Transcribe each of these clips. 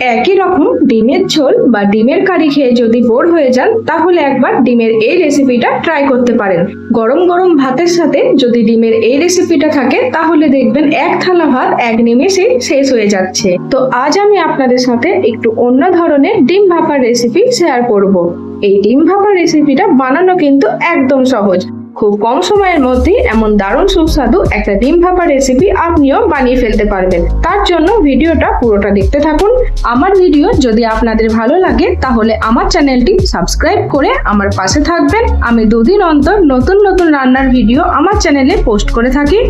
একই রকম ডিমের ঝোল বা ডিমের কারি খেয়ে যদি বোর হয়ে যান, তাহলে একবার ডিমের এই রেসিপিটা ট্রাই করতে পারেন। গরম গরম ভাতের সাথে যদি ডিমের এই রেসিপিটা থাকে, তাহলে দেখবেন এক থালা ভাত, এক নিমেষে শেষ হয়ে যাচ্ছে। তো আজ আমি আপনাদের সাথে একটু অন্য ধরনের ডিম ভাপার রেসিপি শেয়ার করব। এই ডিম ভাপার রেসিপিটা বানানো কিন্তু একদম সহজ। খুব কম সময়ের মধ্যে এমন দারুণ সুস্বাদু একটা ডিম ভাপা রেসিপি আপনিও বানিয়ে ফেলতে পারবেন। তার জন্য ভিডিওটা পুরোটা দেখতে থাকুন। আমার ভিডিও যদি আপনাদের ভালো লাগে, তাহলে আমার চ্যানেলটি সাবস্ক্রাইব করে আমার পাশে থাকবেন। আমি দুদিন অন্তর নতুন নতুন রান্নার ভিডিও আমার চ্যানেলে পোস্ট করে থাকি।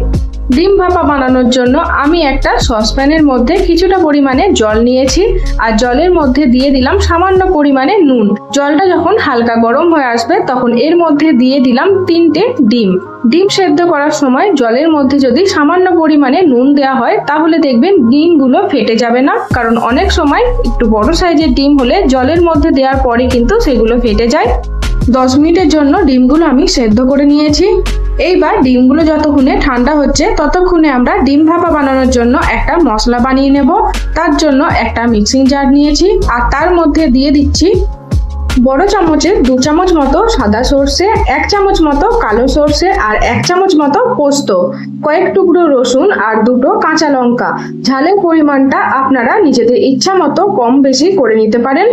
ডিম ভাপা বানানোর জন্য আমি একটা সসপ্যানের মধ্যে কিছুটা পরিমাণে জল নিয়েছি আর জলের মধ্যে দিয়ে দিলাম সামান্য পরিমাণে নুন। জলটা যখন হালকা গরম হয়ে আসবে তখন এর মধ্যে দিয়ে দিলাম তিনটে ডিম। ডিম সেদ্ধ করার সময় জলের মধ্যে যদি সামান্য পরিমাণে নুন দেওয়া হয় তাহলে দেখবেন ডিমগুলো ফেটে যাবে না। কারণ অনেক সময় একটু বড় সাইজের ডিম হলে জলের মধ্যে দেওয়ার পরে কিন্তু সেগুলো ফেটে যায়। দশ মিনিটের জন্য ডিমগুলো আমি সেদ্ধ করে নিয়েছি। এইবার ডিমগুলো যতক্ষণে ঠান্ডা হচ্ছে, ততক্ষণে আমরা ডিম ভাপা বানানোর জন্য একটা মশলা বানিয়ে নেব। তার জন্য একটা মিক্সিং জার নিয়েছি। আর তার মধ্যে দিয়ে দিচ্ছি বড় চামচের দু চামচ মতো সাদা সর্ষে, এক চামচ মতো কালো সর্ষে আর এক চামচ মতো পোস্ত, কয়েক টুকরো রসুন আর দুটো কাঁচা লঙ্কা। ঝালের পরিমাণটা আপনারা নিজেদের ইচ্ছা মতো কম বেশি করে নিতে পারেন।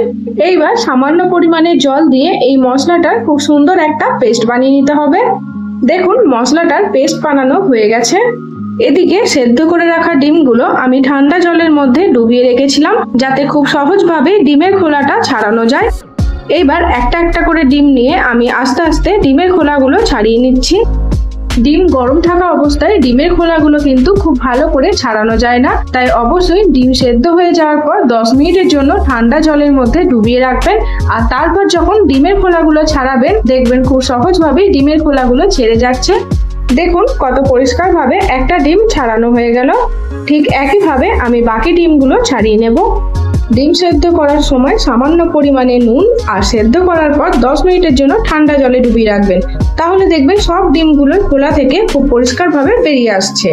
এইবার সামান্য পরিমাণে জল দিয়ে এই মশলাটার খুব সুন্দর একটা পেস্ট বানিয়ে নিতে হবে। দেখুন, মশলাটার পেস্ট বানানো হয়ে গেছে। এদিকে সেদ্ধ করে রাখা ডিমগুলো আমি ঠান্ডা জলের মধ্যে ডুবিয়ে রেখেছিলাম যাতে খুব সহজভাবে ডিমের খোলাটা ছাড়ানো যায়। এইবার একটা একটা করে ডিম নিয়ে আমি আস্তে আস্তে ডিমের খোলাগুলো ছাড়িয়ে নিচ্ছি। ডিম গরম থাকা অবস্থায় ডিমের খোলাগুলো কিন্তু খুব ভালো করে ছাড়ানো যায় না। তাই অবশ্যই ডিম সেদ্ধ হয়ে যাওয়ার পর দশ মিনিটের জন্য ঠান্ডা জলের মধ্যে ডুবিয়ে রাখবেন। আর তারপর যখন ডিমের খোলাগুলো ছাড়াবেন, দেখবেন খুব সহজভাবেই ডিমের খোলাগুলো ছেড়ে যাচ্ছে। দেখুন কত পরিষ্কারভাবে একটা ডিম ছাড়ানো হয়ে গেল। ঠিক একইভাবে আমি বাকি ডিমগুলো ছাড়িয়ে নেব। ডিম সেদ্ধ করার সময় সামান্য পরিমাণে নুন আর সেদ্ধ করার পর দশ মিনিটের জন্য ঠান্ডা জলে ডুবিয়ে রাখবেন। তাহলে দেখবেন সব ডিমগুলো খোলা থেকে খুব পরিষ্কারভাবে বেরিয়ে আসছে।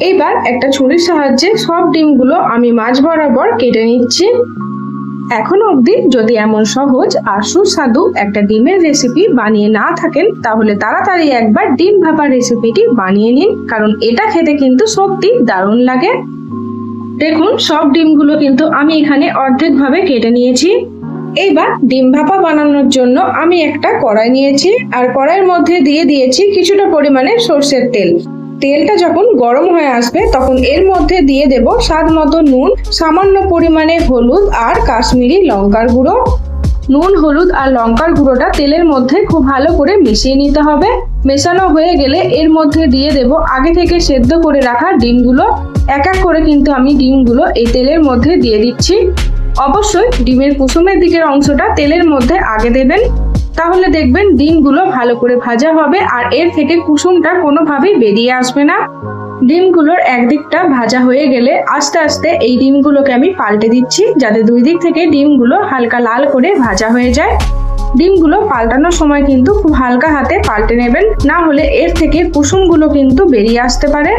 এইবার একটা ছুরির সাহায্যে সব ডিমগুলো আমি মাছ বরাবর কেটে নিচ্ছি। এখনও অবধি যদি এমন সহজ আর সুস্বাদু একটা ডিমের রেসিপি বানিয়ে না থাকেন, তাহলে তাড়াতাড়ি একবার ডিম ভাপা রেসিপিটি বানিয়ে নিন, কারণ এটা খেতে কিন্তু সত্যি দারুণ লাগে। দেখুন, সব ডিমগুলো কিন্তু আমি এখানে অর্ধেক ভাবে কেটে নিয়েছি। এইবার ডিম ভাপা বানানোর জন্য আমি একটা কড়াই নিয়েছি আর কড়াইয়ের মধ্যে দিয়ে দিয়েছি কিছুটা পরিমাণে সর্ষের তেল। তেলটা যখন গরম হয়ে আসবে, তখন এর মধ্যে দিয়ে দেব স্বাদ মতো নুন, সামান্য পরিমাণে হলুদ আর কাশ্মীরি লঙ্কার গুঁড়ো। নুন, হলুদ আর লঙ্কার গুঁড়োটা তেলের মধ্যে খুব ভালো করে মিশিয়ে নিতে হবে। মেশানো হয়ে গেলে এর মধ্যে দিয়ে দেব আগে থেকে সেদ্ধ করে রাখা ডিমগুলো। এক এক করে কিন্তু আমি ডিমগুলো এই তেলের মধ্যে দিয়ে দিচ্ছি। অবশ্যই ডিমের কুসুমের দিকের অংশটা তেলের মধ্যে আগে দেবেন। তাহলে দেখবেন ডিমগুলো ভালো করে ভাজা হবে আর এর থেকে কুসুমটা কোনোভাবেই বেরিয়ে আসবে না। ডিমগুলোর একদিকটা ভাজা হয়ে গেলে আস্তে আস্তে এই ডিমগুলোকে আমি পাল্টে দিচ্ছি, যাতে দুই দিক থেকে ডিমগুলো হালকা লাল করে ভাজা হয়ে যায়। ডিমগুলো পাল্টানোর সময় কিন্তু খুব হালকা হাতে পাল্টে নেবেন, না হলে এর থেকে কুসুমগুলো কিন্তু বেরিয়ে আসতে পারে।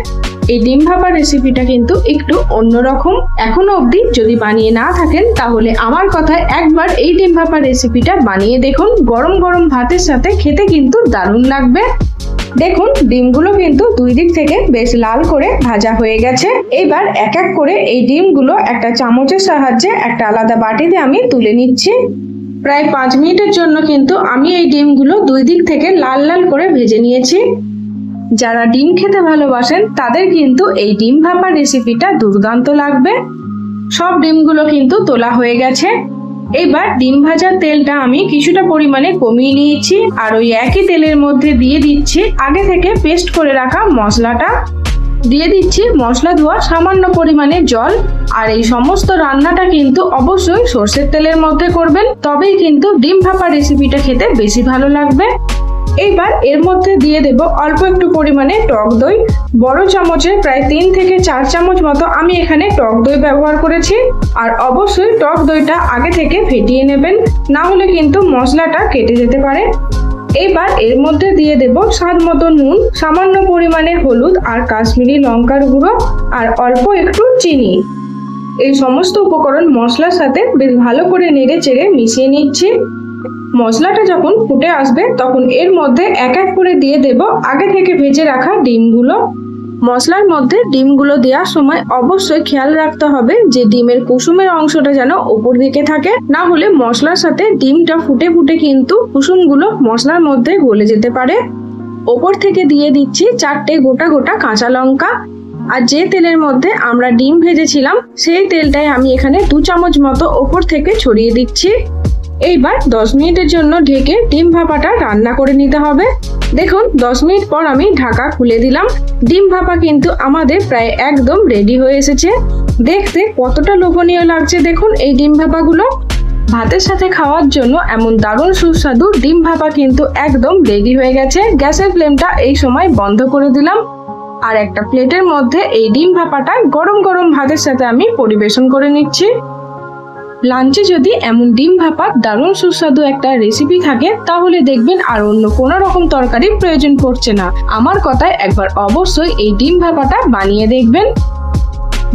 এই ডিম ভাপার রেসিপিটা কিন্তু একটু অন্যরকম। এখনও অবধি যদি বানিয়ে না থাকেন, তাহলে আমার কথায় একবার এই ডিম ভাপার রেসিপিটা বানিয়ে দেখুন। গরম গরম ভাতের সাথে খেতে কিন্তু দারুণ লাগবে। দেখুন, ডিমগুলো কিন্তু দুই দিক থেকে বেশ লাল করে ভাজা হয়ে গেছে। এবার এক এক করে এই ডিমগুলো একটা চামচের সাহায্যে একটা আলাদা বাটিতে আমি তুলে নিচ্ছি। প্রায় পাঁচ মিনিটের জন্য কিন্তু আমি এই ডিমগুলো দুই দিক থেকে লাল লাল করে ভেজে নিয়েছি। যারা ডিম খেতে ভালোবাসেন, তাদের কিন্তু এই ডিম ভাপা রেসিপিটা দুর্দান্ত লাগবে। সব ডিমগুলো কিন্তু তোলা হয়ে গেছে। এবার ডিম ভাজার তেলটা আমি কিছুটা পরিমাণে কমিয়ে নিয়েছি আর ওই একই তেলের মধ্যে দিয়ে দিচ্ছি আগে থেকে পেস্ট করে রাখা মশলাটা। দিয়ে দিচ্ছি মশলা ধোয়া সামান্য পরিমাণে জল আর এই সমস্ত রান্নাটা কিন্তু অবশ্যই সর্ষের তেলের মধ্যে করবেন, তবেই কিন্তু ডিম ভাপা রেসিপিটা খেতে বেশি ভালো লাগবে। এইবার এর মধ্যে দিয়ে দেব অল্প একটু পরিমাণে টক দই। বড় চামচের প্রায় তিন থেকে চার চামচ মতো আমি এখানে টক দই ব্যবহার করেছি। আর অবশ্যই টক দইটা আগে থেকে ফেটিয়ে নেবেন, না হলে কিন্তু মশলাটা কেটে যেতে পারে। এবার এর মধ্যে দিয়ে দেব স্বাদ মতো নুন, সামান্য পরিমাণে হলুদ আর কাশ্মীরি লঙ্কার গুঁড়ো আর অল্প একটু চিনি। এই সমস্ত উপকরণ মশলার সাথে বেশ ভালো করে নেড়ে চেড়ে মিশিয়ে নিচ্ছি। মশলাটা যখন ফুটে আসবে, তখন এর মধ্যে এক এক করে দিয়ে দেব আগে থেকে ভেজে রাখা ডিমগুলো। মশলার মধ্যে ডিমগুলো দেওয়ার সময় অবশ্যই খেয়াল রাখতে হবে যে ডিমের কুসুমের অংশটা যেন ওপর দিকে থাকে। না হলে মশলার সাথে ডিমটা ফুটে ফুটে কিন্তু কুসুমগুলো মশলার মধ্যে গলে যেতে পারে। ওপর থেকে দিয়ে দিচ্ছি চারটে গোটা গোটা কাঁচা লঙ্কা। আর যে তেলের মধ্যে আমরা ডিম ভেজেছিলাম, সেই তেলটাই আমি এখানে দু চামচ মতো ওপর থেকে ছড়িয়ে দিচ্ছি। এইবার দশ মিনিটের জন্য ঢেকে ডিম ভাপাটা রান্না করে নিতে হবে। দেখুন, দশ মিনিট পর আমি ঢাকা খুলে দিলাম। ডিম ভাপা কিন্তু আমাদের প্রায় একদম রেডি হয়ে এসেছে। দেখতে কতটা লোভনীয় লাগছে দেখুন এই ডিম ভাপাগুলো। ভাতের সাথে খাওয়ার জন্য এমন দারুণ সুস্বাদু ডিম ভাপা কিন্তু একদম রেডি হয়ে গেছে। গ্যাসের ফ্লেমটা এই সময় বন্ধ করে দিলাম। আর একটা প্লেটের মধ্যে এই ডিম ভাপাটা গরম গরম ভাতের সাথে আমি পরিবেশন করে নিচ্ছি। লাঞ্চে যদি এমন ডিম ভাপা, দারুণ সুস্বাদু একটা রেসিপি থাকে, তাহলে দেখবেন আর অন্য কোনো রকম তরকারির প্রয়োজন পড়ছে না। আমার কথায় একবার অবশ্যই এই ডিম ভাপাটা বানিয়ে দেখবেন।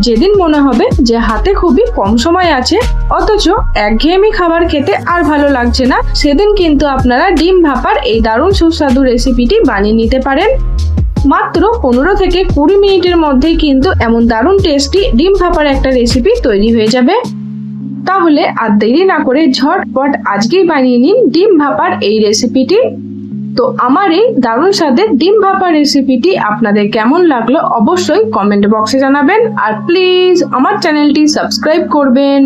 যেদিন মনে হবে যে হাতে খুবই কম সময় আছে, অথচ একঘেয়েমি খাবার খেতে আর ভালো লাগছে না, সেদিন কিন্তু আপনারা ডিম ভাপার এই দারুণ সুস্বাদু রেসিপিটি বানিয়ে নিতে পারেন। মাত্র পনেরো থেকে কুড়ি মিনিটের মধ্যেই কিন্তু এমন দারুণ টেস্টি ডিম ভাপার একটা রেসিপি তৈরি হয়ে যাবে। তাহলে আর দেরি না করে ঝটপট আজকেই বানিয়ে নিন ডিম ভাপার এই রেসিপিটি তো আমার এই দারুণ স্বাদের ডিম ভাপা রেসিপিটি আপনাদের কেমন লাগল অবশ্যই কমেন্ট বক্সে জানাবেন। আর প্লিজ আমার চ্যানেলটি সাবস্ক্রাইব করবেন।